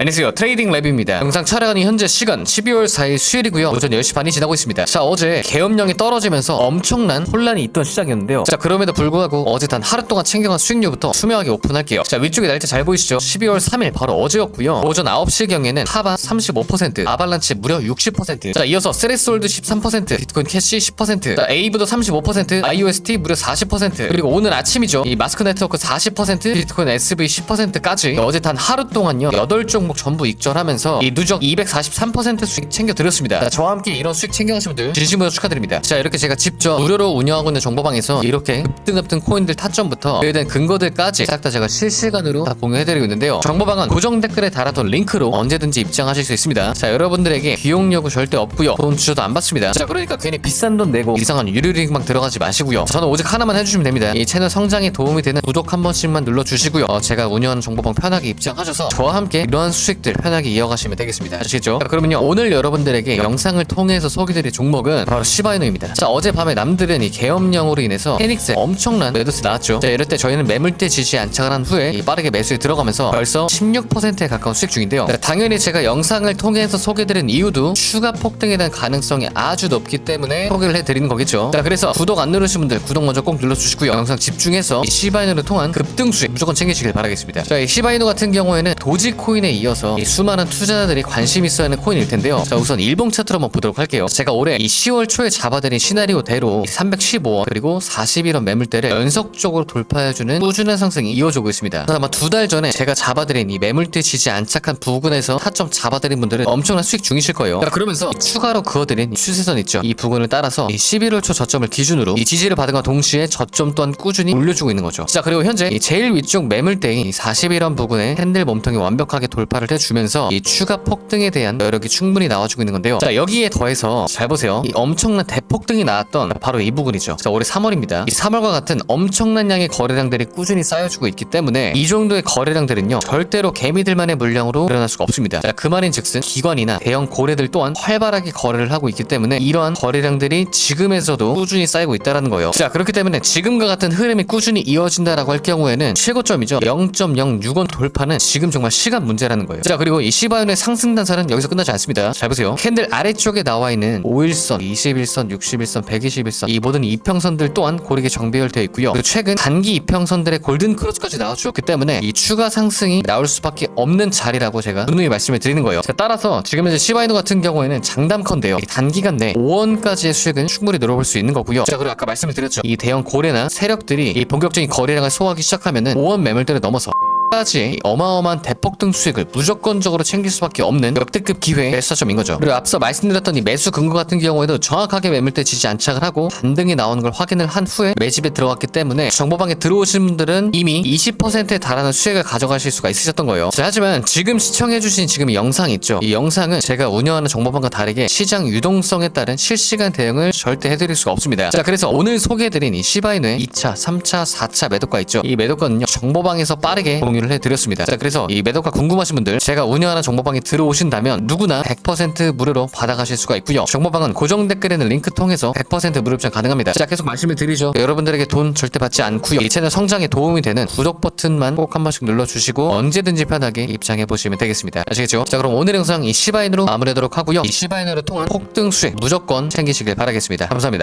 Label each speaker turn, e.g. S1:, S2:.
S1: 안녕하세요. 트레이딩 랩입니다. 영상 촬영이 현재 시간 12월 4일 수요일이고요. 오전 10시 반이 지나고 있습니다. 자 어제 계엄령이 떨어지면서 엄청난 혼란이 있던 시장이었는데요. 자 그럼에도 불구하고 어제 단 하루 동안 챙겨간 수익률부터 투명하게 오픈할게요. 자 위쪽에 날짜 잘 보이시죠? 12월 3일 바로 어제였고요. 오전 9시경에는 하바 35% 아발란치 무려 60%자 이어서 세레스홀드 13% 비트코인 캐시 10%자 에이브도 35% IOST 무려 40% 그리고 오늘 아침이죠? 이 마스크 네트워크 40% 비트코인 SV 10%까지 어제 단 하루 동안요 8종 목 전부 익절하면서 이 누적 243% 수익 챙겨드렸습니다. 자, 저와 함께 이런 수익 챙겨가신 분들 진심으로 축하드립니다. 자 이렇게 제가 직접 무료로 운영하고 있는 정보방에서 이렇게 급등급등 코인들 타점부터 그에 대한 근거들까지 싹 다 제가 실시간으로 다 공유해드리고 있는데요. 정보방은 고정 댓글에 달아둔 링크로 언제든지 입장하실 수 있습니다. 자 여러분들에게 비용 요구 절대 없고요. 돈 주셔도 안 받습니다. 자 그러니까 괜히 비싼 돈 내고 이상한 유료 링크만 들어가지 마시고요. 저는 오직 하나만 해주시면 됩니다. 이 채널 성장에 도움이 되는 구독 한 번씩만 눌러주시고요. 어, 제가 운영하는 정보방 편하게 입장하셔서 저와 함께 이러한 수익들 편하게 이어가시면 되겠습니다. 아시겠죠? 자, 그러면요. 오늘 여러분들에게 영상을 통해서 소개드릴 종목은 바로 시바이노입니다. 자 어젯밤에 남들은 이 계엄령으로 인해서 페닉스 엄청난 매도세 나왔죠. 자 이럴 때 저희는 매물대 지시 안착을 한 후에 이 빠르게 매수에 들어가면서 벌써 16%에 가까운 수익 중인데요. 자, 당연히 제가 영상을 통해서 소개드린 이유도 추가 폭등에 대한 가능성이 아주 높기 때문에 소개를 해드리는 거겠죠. 자 그래서 구독 안 누르신 분들 구독 먼저 꼭 눌러주시고요. 영상 집중해서 이 시바이노를 통한 급등 수익 무조건 챙기시길 바라겠습니다. 자이 시바이노 같은 경우에는 도지코인에 이어 서이 수많은 투자자들이 관심 있어 하는 코인일 텐데요. 자 우선 일봉 차트로 한번 보도록 할게요. 제가 올해 이 10월 초에 잡아드린 시나리오대로 315원 그리고 41원 매물대를 연속적으로 돌파해주는 꾸준한 상승이 이어지고 있습니다. 아마 두 달 전에 제가 잡아드린 이 매물대 지지 안착한 부근에서 타점 잡아드린 분들은 엄청난 수익 중이실 거예요. 자 그러면서 추가로 그어드린 이 추세선 있죠. 이 부근을 따라서 이 11월 초 저점을 기준으로 이 지지를 받은 과 동시에 저점 또한 꾸준히 올려주고 있는 거죠. 자 그리고 현재 이 제일 위쪽 매물대인 이 41원 부근에 캔들 몸통이 완벽하게 돌파 를 해주면서 이 추가 폭등에 대한 여력이 충분히 나와주고 있는 건데요. 자 여기에 더해서 잘 보세요. 이 엄청난 대폭등이 나왔던 바로 이 부분이죠. 자 올해 3월입니다. 이 3월과 같은 엄청난 양의 거래량들이 꾸준히 쌓여주고 있기 때문에 이 정도의 거래량들은요 절대로 개미들만의 물량으로 일어날 수가 없습니다. 자 그 말인즉슨 기관이나 대형 고래들 또한 활발하게 거래를 하고 있기 때문에 이러한 거래량들이 지금에서도 꾸준히 쌓이고 있다는 거예요. 자 그렇기 때문에 지금과 같은 흐름이 꾸준히 이어진다라고 할 경우에는 최고점이죠. 0.06원 돌파는 지금 정말 시간 문제라는 거예요 자 그리고 이 시바윤의 상승 단사는 여기서 끝나지 않습니다. 잘 보세요. 캔들 아래쪽에 나와 있는 5일선 21선 61선 121선 이 모든 이평선들 또한 고르게 정배열되어 있고요. 그리고 최근 단기 이평선들의 골든 크로스까지 나와주었기 때문에 이 추가 상승이 나올 수밖에 없는 자리라고 제가 누누이 말씀을 드리는 거예요. 자, 따라서 지금 현재 시바이노 같은 경우에는 장담컨대요. 이 단기간 내 5원까지의 수익은 충분히 늘어볼 수 있는 거고요. 자 그리고 아까 말씀을 드렸죠. 이 대형 고래나 세력들이 이 본격적인 거래량을 소화하기 시작하면은 5원 매물대를 넘어서 까지 어마어마한 대폭등 수익을 무조건적으로 챙길 수밖에 없는 역대급 기회의 시점인 거죠. 그리고 앞서 말씀드렸던 이 매수 근거 같은 경우에도 정확하게 매물대 지지 안착을 하고 반등이 나오는 걸 확인을 한 후에 매집에 들어갔기 때문에 정보방에 들어오신 분들은 이미 20%에 달하는 수익을 가져가실 수가 있으셨던 거예요. 자, 하지만 지금 시청해주신 지금 이 영상 있죠. 이 영상은 제가 운영하는 정보방과 다르게 시장 유동성에 따른 실시간 대응을 절대 해드릴 수가 없습니다. 자, 그래서 오늘 소개해드린 이 시바이누의 2차, 3차, 4차 매도가 있죠. 이 매도가는요 정보방에서 빠르게 공유 를 해드렸습니다. 자, 그래서 이 매도가 궁금하신 분들 제가 운영하는 정보방에 들어오신다면 누구나 100% 무료로 받아가실 수가 있고요. 정보방은 고정 댓글에 있는 링크 통해서 100% 무료 입장 가능합니다. 자, 계속 말씀을 드리죠. 여러분들에게 돈 절대 받지 않고요. 이 채널 성장에 도움이 되는 구독 버튼만 꼭 한 번씩 눌러주시고 언제든지 편하게 입장해 보시면 되겠습니다. 아시겠죠? 자, 그럼 오늘 영상 이 시바인으로 마무리하도록 하고요. 이 시바인으로 통한 폭등 수익 무조건 챙기시길 바라겠습니다. 감사합니다.